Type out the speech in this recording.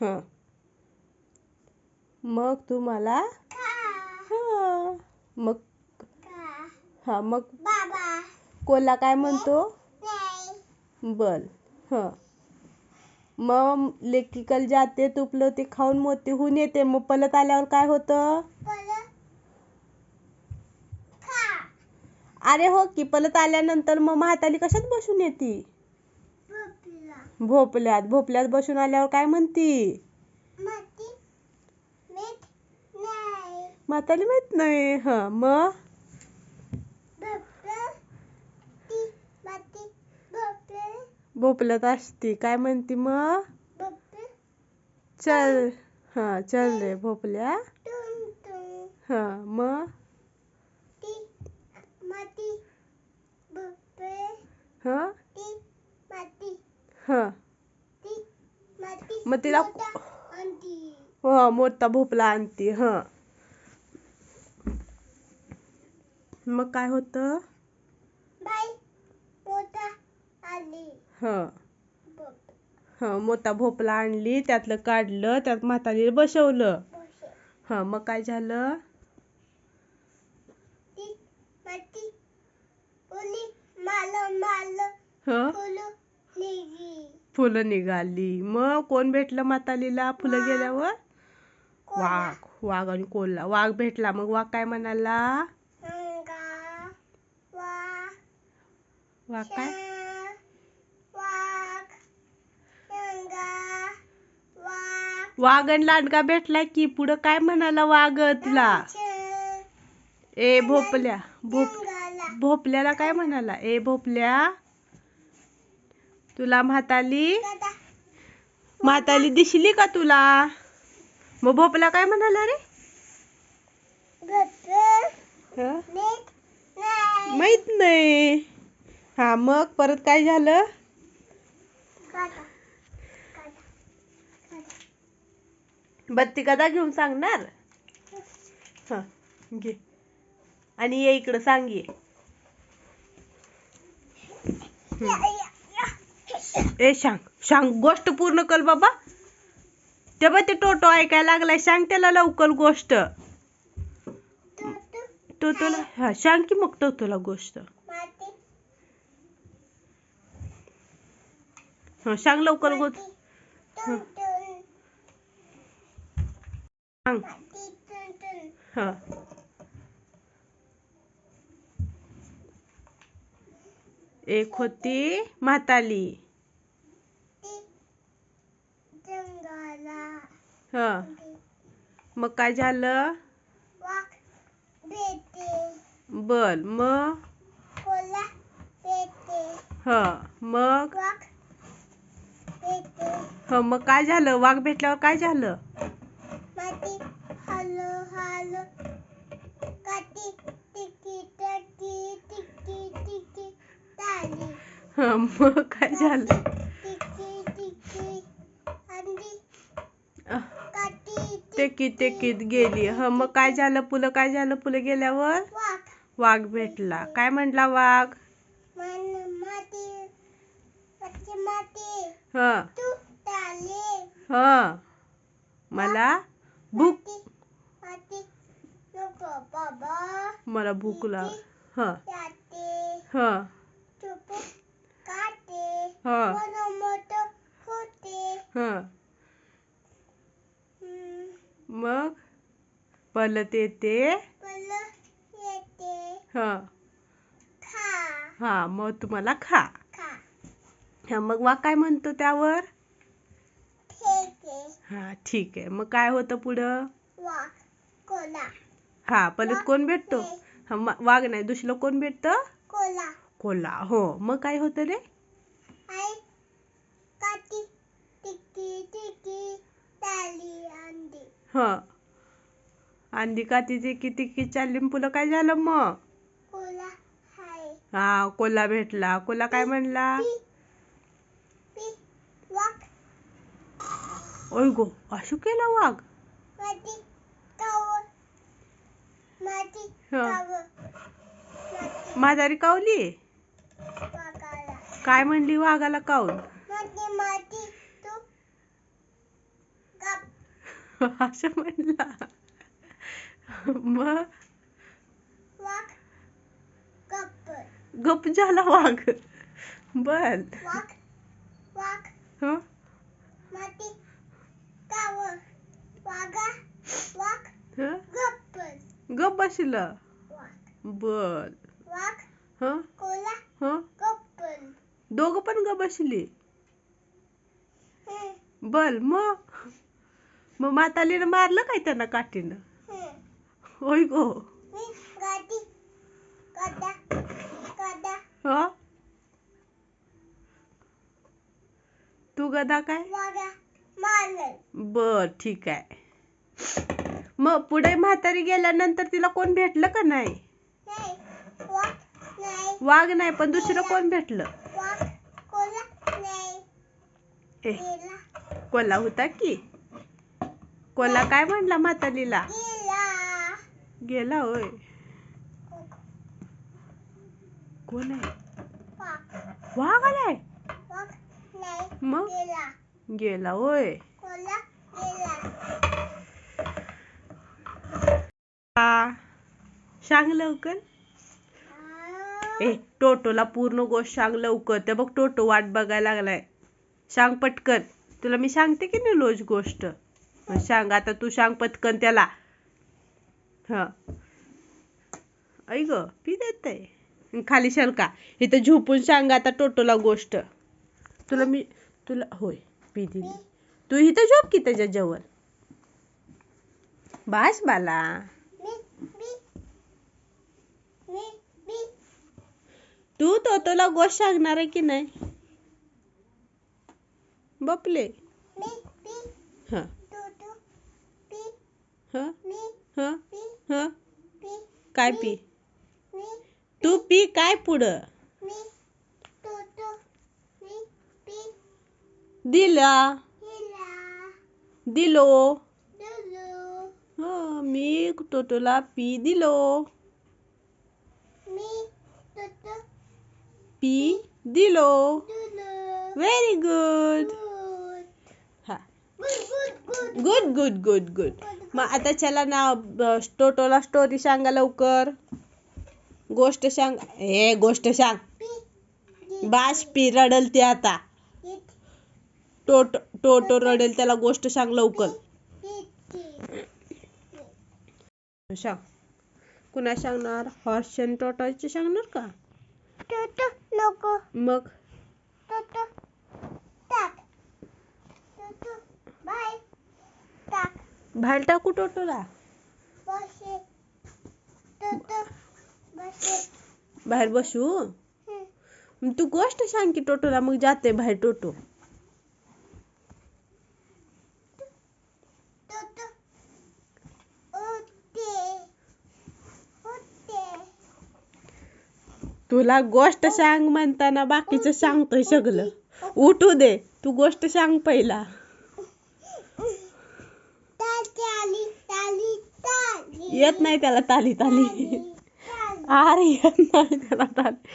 हं? मग तू मला हं. मग हा मग कोल्हा काय म्हणतो? बर. हं. मग लेकीकल जाते तुपलं ते खाऊन मोतीहून येते. मग परत आल्यावर काय होतं? अरे हो की परत आल्यानंतर मग म्हातारी कशात बसून येते? भोपल्यात. भोपल्यात बसून आल्यावर काय म्हणती? माती मीठ नाही. म्हातारी माहीत नाही. हं मग? भोपल्यात असती. काय म्हणती मग? चल. हा चल रे भोपल्या. हा मग? हा? हा. मग तिला- हा मोठा भोपला आणती हा. मग काय होतं? हा. भोपळा. हा मोठा भोपला आणली त्यातलं काढलं त्यात म्हातारीला बसवलं. हा मग काय झालं? ह. फुलं निघी फुलं निघाली. मग कोण भेटलं म्हातारीला फुलं गेल्यावर? वाघ. वाघ आणि कोल्हा वाघ भेटला. मग वाघ काय म्हणाला? वाघ काय? वाघ. आणि लांडगा भेटला की. पुढं काय म्हणाला वाघ तुला? ए भोपल्या. भोप भोपल्याला काय म्हणाला? ए भोपल्या. तुला म्हाताली? म्हाताली दिसली का तुला? मग भोपला काय म्हणाला रे? माहीत नाही. हा मग परत काय झालं? बत्ती कदा घेऊन सांगणार? हा घे. आणि ये इकडं सांग या. ए सांग सांग गोष्ट पूर्ण कर बाबा. ते बघ ते टोटो ऐकायला लागलाय. सांग त्याला लवकर गोष्ट. तू तुला हा सांग की मग तो तुला गोष्ट. हा सांग लवकर गोष्ट. सांग. हा. एक होती म्हाताली ती जंगला हा. मग काय झालं? वाघ भेटे बर मग? कोला भेटे हा मग? वाघ भेटे ह मग काय झालं? वाघ भेटल्यावर काय झालं? माती हलो हलो काटी टिकी टकी टिकी टिकी ताली ह मग काय झालं? टिकी टेकीत गेली. ह मग काय झालं पुलं? काय झालं पुलं गेल्यावर? वाघ भेटला. काय म्हटला वाघ? ह. ह. मला भूक मला भूक लाग ह. ह. ह. ह. मग फुलं येते ह. खा. हा मग तुम्हाला खा. हा मग वाघ काय म्हणतो त्यावर? हा ठीक. आहे मग काय होतं पुढं? हा परत कोण भेटतो? हा. वाघ नाही दुसरं कोण भेटतं? कोला. हो. मग काय होतं रे? आई काटी टिकी टिकी ताली अंडी. ह. अंडी का तिची किती की चालली न काय झालं मग? कोला हाय. हा कोल्हा भेटला. कोल्हा काय म्हणला? पी पी वाघ. ओय गो असं केलं वाघ? माती काव माती हा. काव माती म्हातारी कावली? काय म्हणली वाघाला काऊन? माती माती तू गप असं म्हणला. मग? गप झाला वाघ. बर. गप बसलं. बर. दोघं पण गप बसली. बल मग? मग मातालीनं मारलं काय त्यांना काठीनं. होय गो. ह? तू गदा काय? बर ठीक आहे. मग पुढे म्हातारी गेल्यानंतर तिला कोण भेटलं का नाही? नाही वाघ नाही पण दुसरं कोण भेटलं? कोला ए कोल्हा होता की? कोल्हा काय म्हणला म्हातारीला? गेला. होय. कोण आहे? वाघ. आलाय? मग? गेला. होय. कोला सांग लवकर. ए टोटोला पूर्ण गोष्ट सांग लवकर. ते बघ टोटो वाट बघायला लागलाय. सांग पटकन. तुला मी सांगते की नाही रोज गोष्ट? सांग आता तू सांग पटकन त्याला. हा. ऐ ग पी देत खाली शलका इथं झोपून सांग आता टोटोला गोष्ट. तुला मी तुला होय पी दिली. तू इथं झोप की त्याच्याजवळ? बास बाला. तू टोटोला गोष्ट सांगणार आहे की नाही? बपले. हा. ह मी ह पी ह पी काय पी मी तू पी काय पुढं मी तू तू मी पी दिला हिला दिलो दुलू ह मी टोटोला पी दिलो मी तू तू पी दिलो दुलू व्हेरी गुड गुड हा good good good good good good good मग आता चला ना टोटोला स्टोरी सांगा लवकर. गोष्ट सांग ए गोष्ट सांग. बास पी रडल ते आता. टोटो टोटो रडेल त्याला गोष्ट सांग लवकर. सांग. कुणा सांगणार? हॉर्शन टोटोचे सांगणार का? टोटो नको. मग? टोटो बाय. बाहेर टाकू टोटोला. बाहेर बसू? तू गोष्ट सांग की टोटोला मग जाते बाहेर टोटो. तुला गोष्ट सांग म्हणताना बाकीचं सांगतोय सगळं. उठू दे. तू गोष्ट सांग पहिला. येत नाही त्याला ताली ताली. अरे येत नाही त्याला ताली.